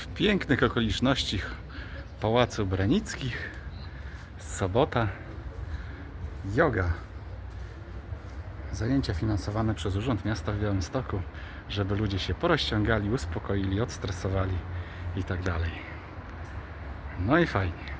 w pięknych okolicznościach Pałacu Branickich. Sobota. Yoga. Zajęcia finansowane przez Urząd Miasta w Białymstoku, żeby ludzie się porozciągali, uspokoili, odstresowali i tak dalej. No i fajnie.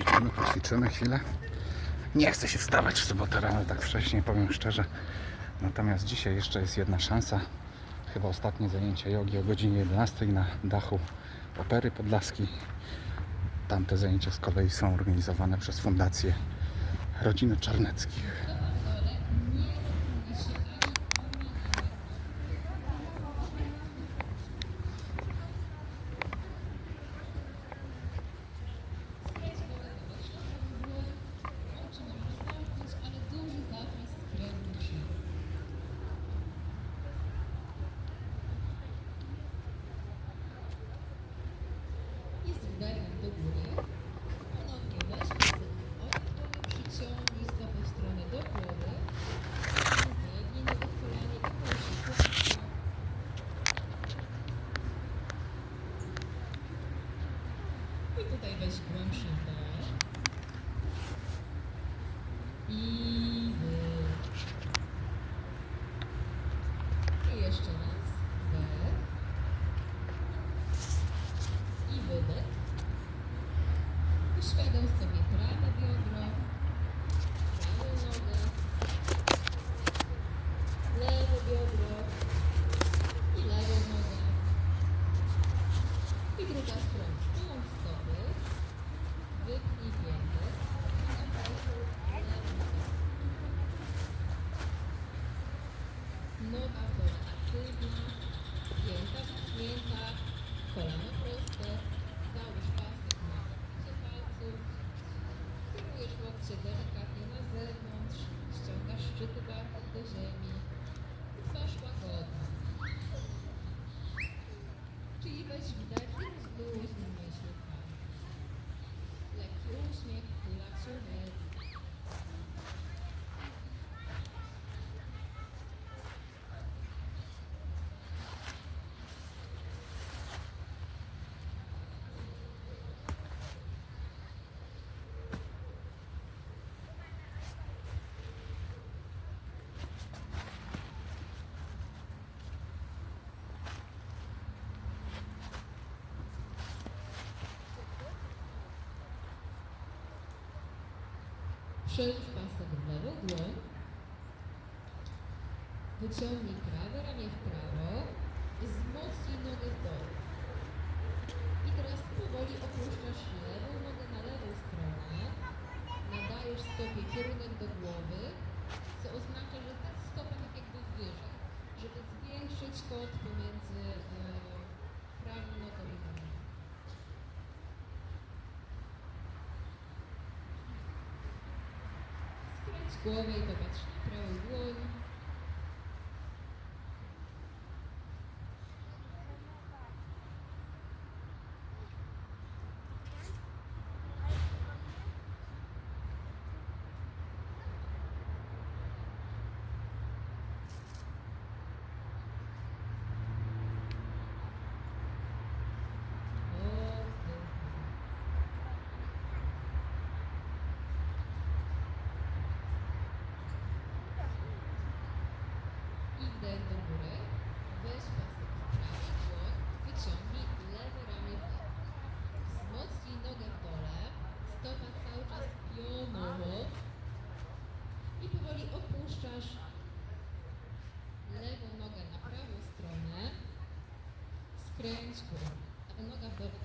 Idziemy, poćwiczymy chwilę. Nie chcę się wstawać w sobotę rano tak wcześnie, powiem szczerze. Natomiast dzisiaj jeszcze jest jedna szansa. Chyba ostatnie zajęcia jogi o godzinie 11 na dachu Opery Podlaskiej. Tamte zajęcia z kolei są organizowane przez Fundację Rodziny Czarneckich. Przełóż pasek w lewą dłoń. Wyciągnij prawe ramię w prawo. Wzmocnij nogę w dół. I teraz powoli opuszczasz lewą nogę na lewą stronę. Nadajesz stopie kierunek do głowy, co oznacza, że ta stopa tak jakby wyżej, żeby zwiększyć kąt pomiędzy e, prawą nogą i lewą. Skręć głowę i popatrz na prawą dłoń. Oddech. I wdech do góry. Weź pasek w prawy dłoń. Wyciągnij lewe ramię w lewo. Wzmocnij nogę w dole. Stopa cały czas pionowo. I powoli opuszczasz lewą nogę na prawą stronę. Skręć głowę. A noga w dole. tak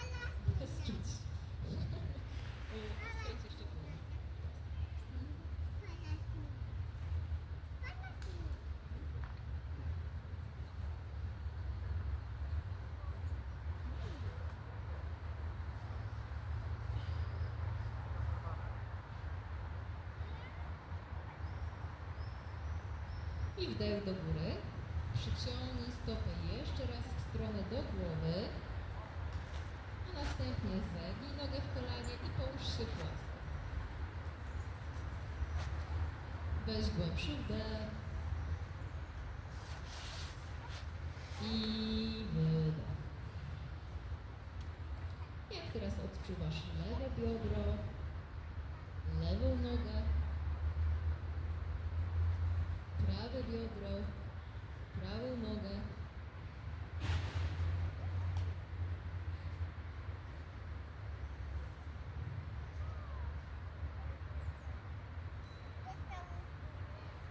tu. Bez czuć. Skręć jeszcze głowę. I wdech do góry. Przyciągnij stopę jeszcze raz w stronę do głowy. A następnie zegnij nogę w kolanie i połóż się płasko. Weź głębszy wdech. I wydech. Jak teraz odczuwasz lewe biodro, lewą nogę, prawe biodro, prawą nogę.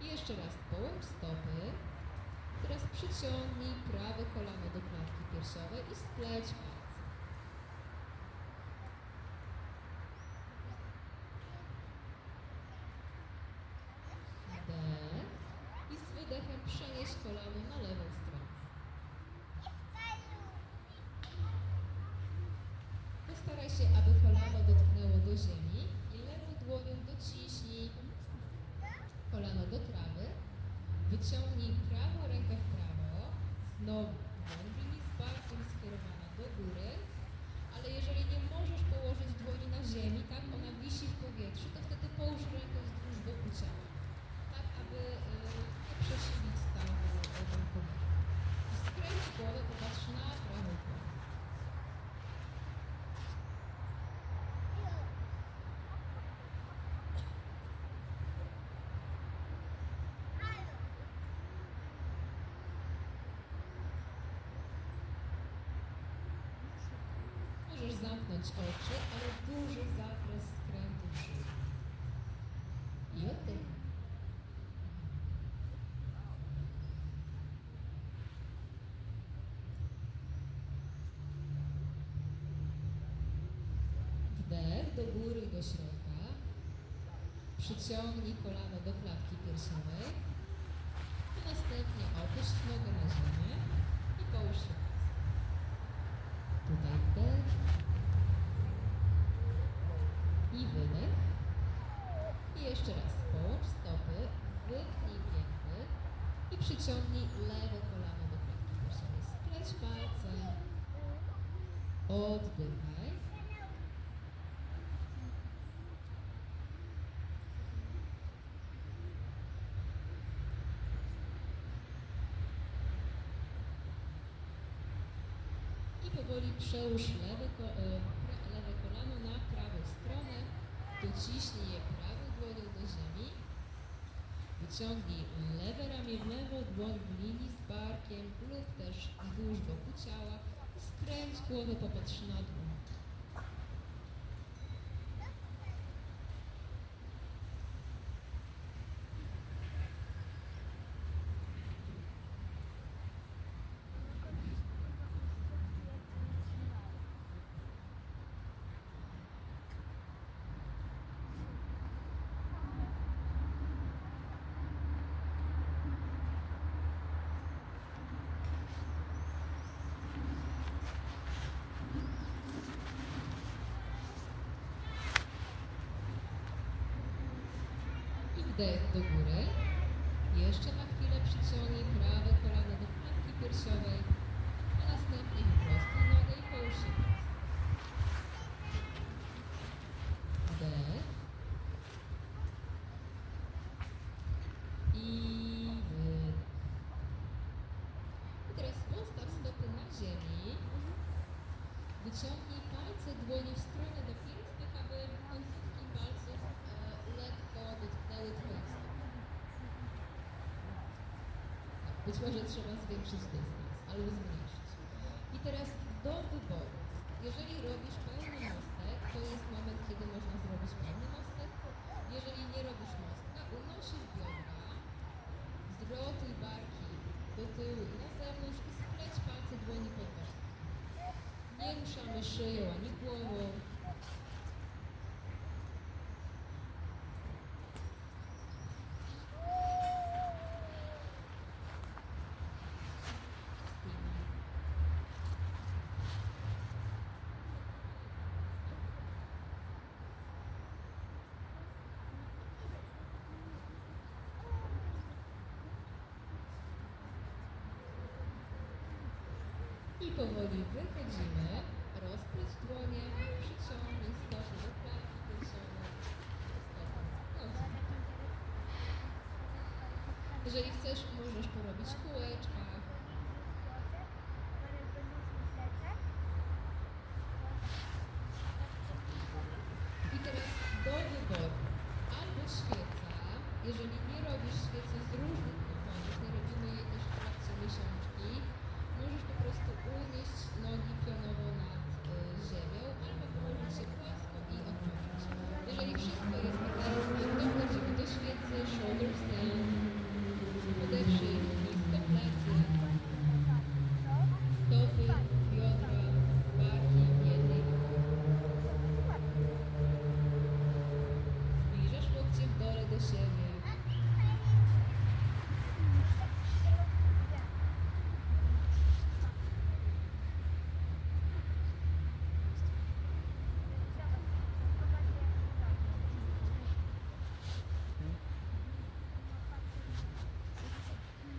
I jeszcze raz połącz stopy. Teraz przyciągnij prawe kolano do klatki piersiowej i spleć palce. Wdech i z wydechem kolano na lewą stronę. Postaraj się, aby kolano dotknęło do ziemi i lewą dłonią dociśnij kolano do trawy. Wyciągnij prawą rękę w prawo. Znowu dłoń z barkiem skierowana do góry. Ale jeżeli nie możesz położyć dłoni na ziemi, tak ona wisi w powietrzu, to wtedy połóż rękę wzdłuż boku ciała. Tak, aby y, nie przesilić stawu rękowego. I skręć głowę, popatrz na prawą dłoń. Możesz zamknąć oczy, ale duży zakres skrętu brzucha. I oddychaj. Wdech do góry do środka. Przyciągnij kolano do klatki piersiowej. I następnie opuść nogę na ziemię i połóż się Tutaj wdech i wydech. I jeszcze raz połącz stopy, wypnij pięty i przyciągnij lewe kolano do klatki piersiowej. Spleć palce, oddychaj. I powoli przełóż lewe, lewe kolano na prawą stronę. Dociśnij je prawą dłonią do ziemi. Wyciągnij lewe ramię w lewo, dłoń w linii z barkiem lub też wzdłuż boku ciała. Skręć głowę, popatrz na dół. I wdech do góry. Jeszcze na chwilę przyciągnij prawe kolano do klatki piersiowej, a następnie wyprostuj nogę i połóż się prosto. Wdech. I wydech. I teraz postaw stopy na ziemi. Wyciągnij palce dłoni w stronę do pięt, tak aby końcówki palców e, lekko dotknęły Twoich stóp. Być może trzeba zwiększyć dystans albo zmniejszyć. I teraz do wyboru. Jeżeli robisz pełny mostek, to jest moment, kiedy można zrobić pełny mostek. Jeżeli nie robisz mostka, unosisz biodra, zwrotuj barki do tyłu i na zewnątrz i spleć palce dłoni pod barkami. Nie ruszamy szyją ani głową. I powoli wychodzimy. Rozpręć dłonie, przyciągnij stopy do klatki piersiowej. Jeżeli chcesz, możesz porobić kółeczka. I teraz do wyboru. Albo świeca, jeżeli nie robisz świecy z różnych powodów, nie robimy jej też w trakcie miesiączki, możesz po prostu unieść nogi pionowo nad y, ziemią, albo położyć się płasko i odpocząć. Jeżeli wszystko jest ok, to wchodzimy do świecy, shoulders down, podeprzyj nisko plecy, stopy, biodra, barki w jednej linii. Zbliżasz łokcie w dole do siebie.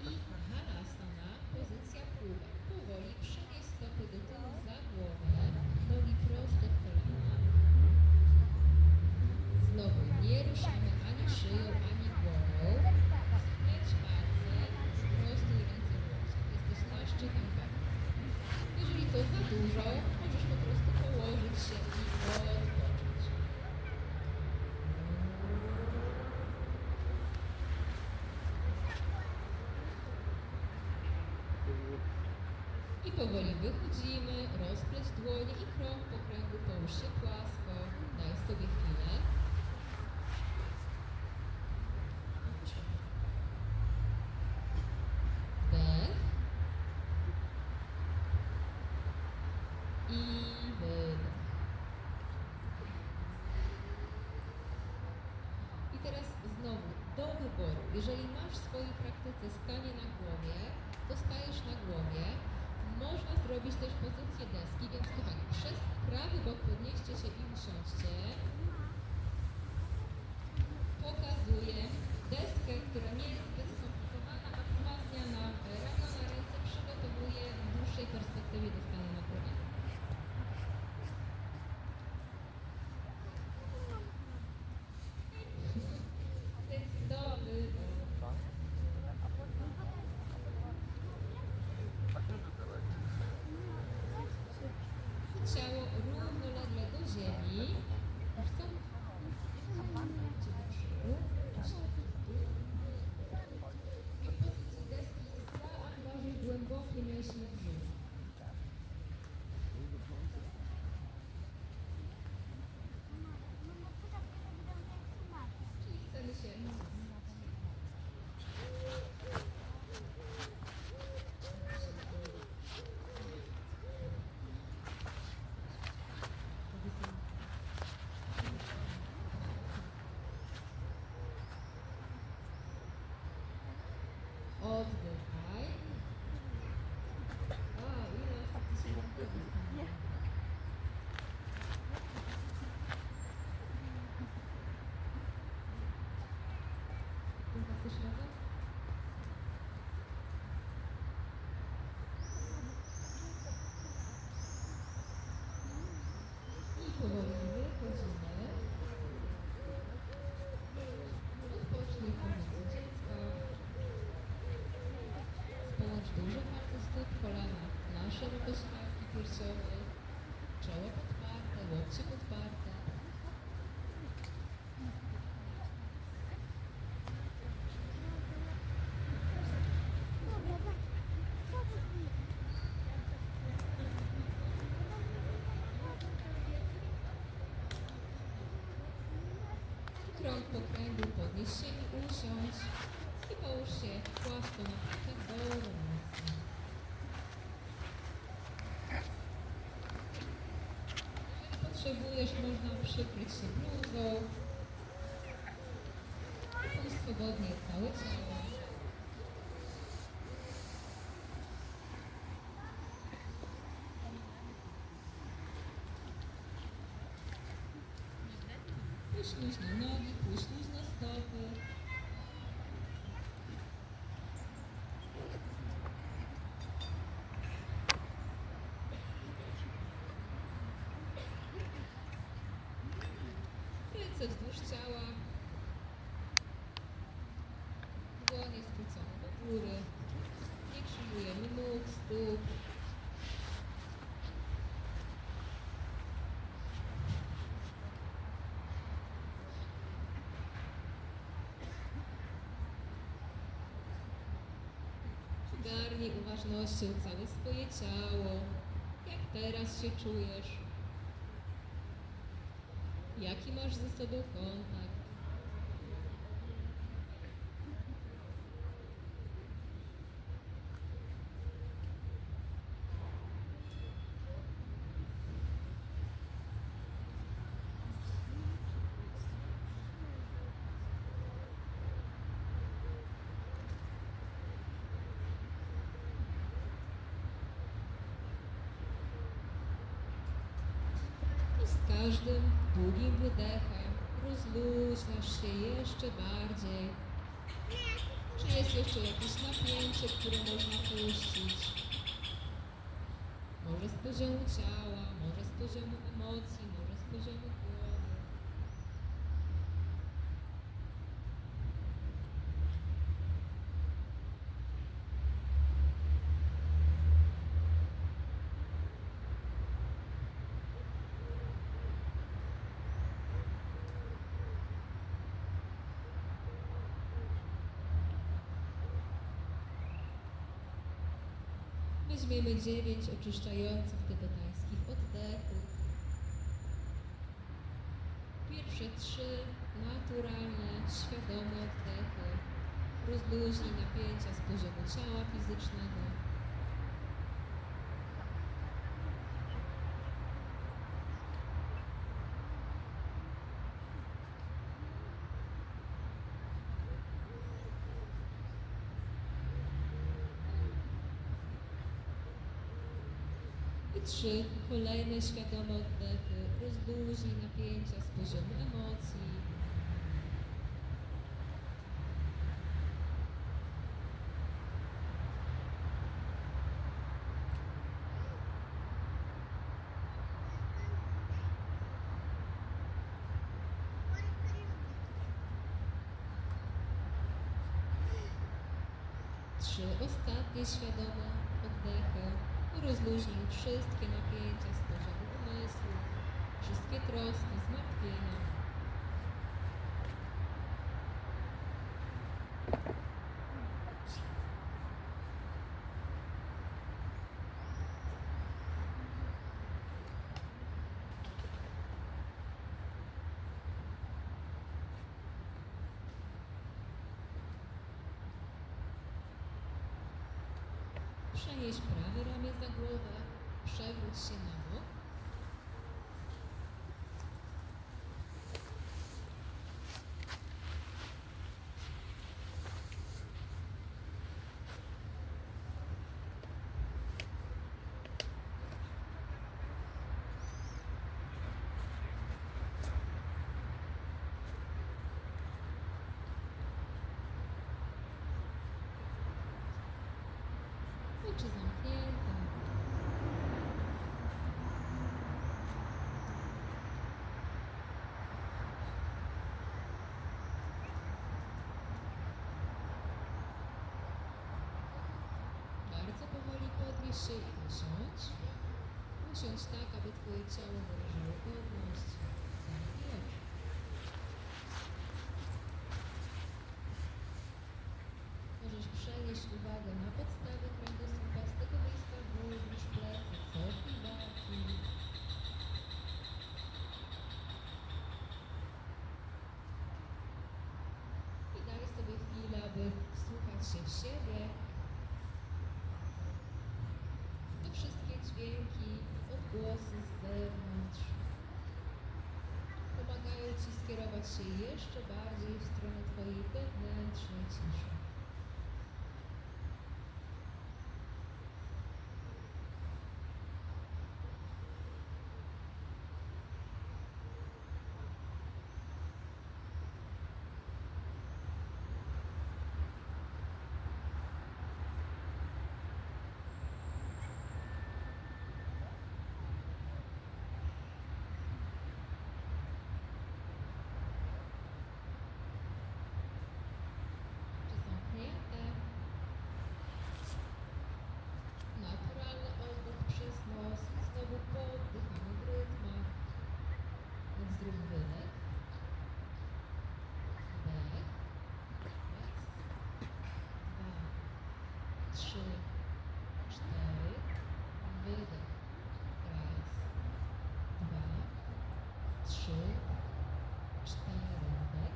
I halasana, pozycja półek. Powoli przenieś stopy do tyłu za głowę, nogi prosto w kolana. Znowu nie ruszamy ani szyją, ani głową. Spleć palce, prostuj ręce w łokciach. Jesteś na szczytach barku. Jeżeli to za dużo, możesz po prostu położyć się i odpocząć. I powoli wychodzimy, rozpleć dłonie i krąg po kręgu, połóż się płasko, daj sobie chwilę. Wdech. I wydech. I teraz znowu do wyboru. Jeżeli masz w swojej praktyce stanie na głowie, to stajesz na głowie. Zrobić też pozycję deski, więc kochani, przez prawy bok podnieście się i usiądźcie. Pokazuję deskę, która nie jest zbyt skomplikowana, a wzmacnia ramiona, ręce, przygotowuje w dłuższej perspektywie do Mm-hmm. Krąg po kręgu, podnieś się i usiądź. I połóż się płasko na plecach do równości. Jeżeli potrzebujesz, można przykryć się bluzą. Puść swobodnie całe ciało. Luźno nogi, stopy. Plecy wzdłuż ciała. Dłonie skrócone do góry. Nie krzyżujemy nóg, stóp. Zgarnij uważnością całe swoje ciało. Jak teraz się czujesz? Jaki masz ze sobą kontakt? I z każdym długim wydechem rozluźniasz się jeszcze bardziej. Czy jest jeszcze jakieś napięcie, które można puścić? Może z poziomu ciała, może z poziomu emocji, może z poziomu Weźmiemy dziewięć oczyszczających tybetańskich oddechów. Pierwsze trzy naturalne, świadome oddechy. Rozluźnij napięcia z poziomu ciała fizycznego. I trzy kolejne świadome oddechy. Rozluźnij napięcia z poziomu emocji. Trzy ostatnie świadome oddechy. Rozluźnij wszystkie napięcia z poziomu umysłu, wszystkie troski, zmartwienia. Za głowę, przewróć się na bok. Oczy zamknięte. Bardzo powoli podnieś się i usiądź. Usiądź tak, aby Twoje ciało wyrażało godność. Możesz przenieść uwagę na podstawę kręgosłupa z tego miejsca wzdłuż plecy, cofnij barki. I daj sobie chwilę, aby słuchać się w siebie. To wszystkie dźwięki, odgłosy z zewnątrz pomagają Ci skierować się jeszcze bardziej w stronę Twojej wewnętrznej ciszy. Trzy, cztery. Wydech. Raz, dwa, trzy, cztery. Wdech.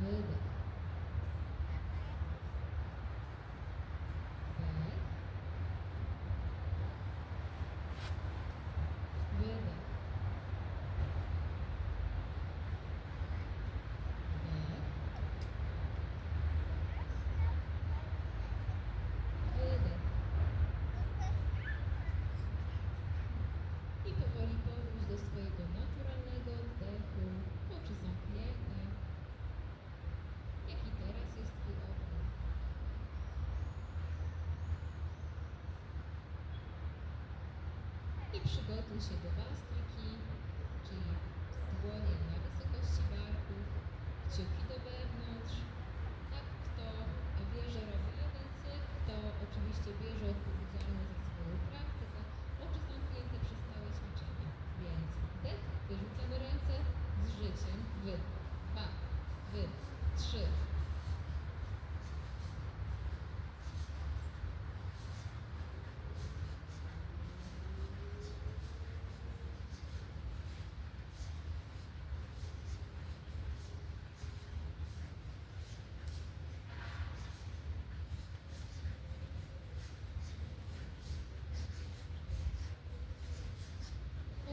Wydech. Wdech. Wydech. Wdech. Wydech. I powoli powróć do naturalnego oddechu, oczy zamknięte. Jaki teraz jest Twój oddech? I przygotuj się do bastyki, czyli dłonie na wysokości barków, kciuki do wewnątrz. Tak, kto bierze, jeden cykl, kto oczywiście bierze odpowiedzialność za swoją praktykę, oczy zamknięte przez całe ćwiczenie. Więc wdech, wyrzucamy ręce z życiem, wydech, dwa, wydech, trzy,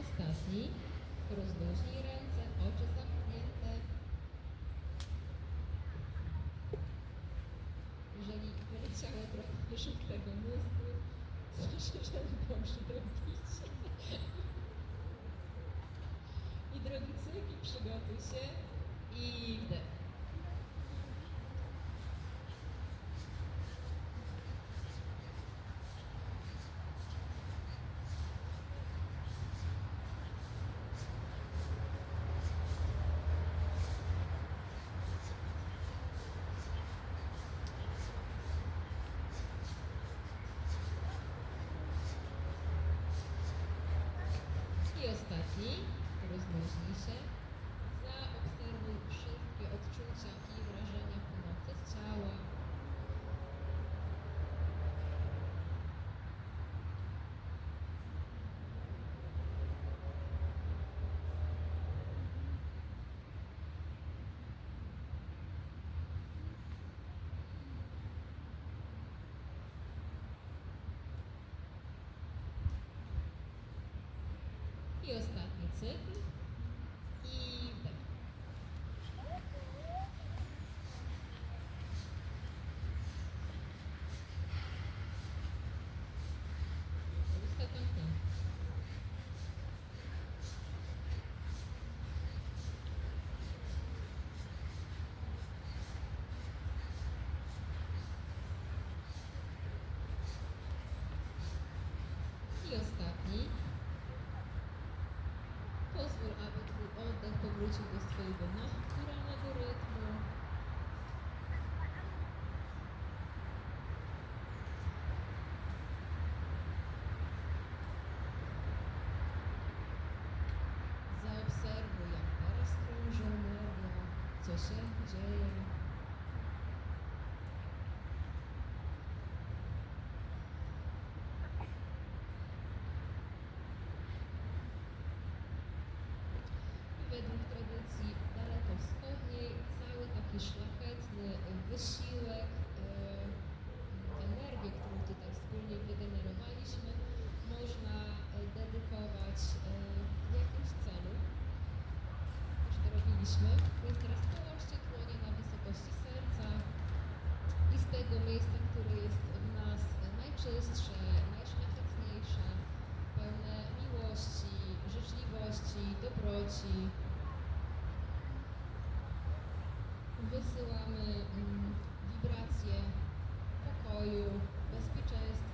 Ostatni. Ręce, oczy zamknięte. Jeżeli wyleciało trochę żółtego mózgu, proszę, żeby dobrze robić. I drogi cykl, przygotuj się i wdech. I ostatni, rozluźnij się. Zaobserwuj wszystkie odczucia i wrażenia płynące z ciała. I ostatni cykl. I wdech. Usta zamknięte. I ostatni. Pozwól, aby Twój oddech powrócił do swojego naturalnego rytmu. Zaobserwuj, jak teraz krąży co się dzieje. Wysiłek, e, energię, którą tutaj wspólnie wygenerowaliśmy, można e, dedykować e, jakimś celu. Już to robiliśmy. Więc teraz połączcie dłonie na wysokości serca i z tego miejsca, które jest w nas najczystsze, najszlachetniejsze, pełne miłości, życzliwości, dobroci. Wysyłamy mm, wibracje pokoju, bezpieczeństwa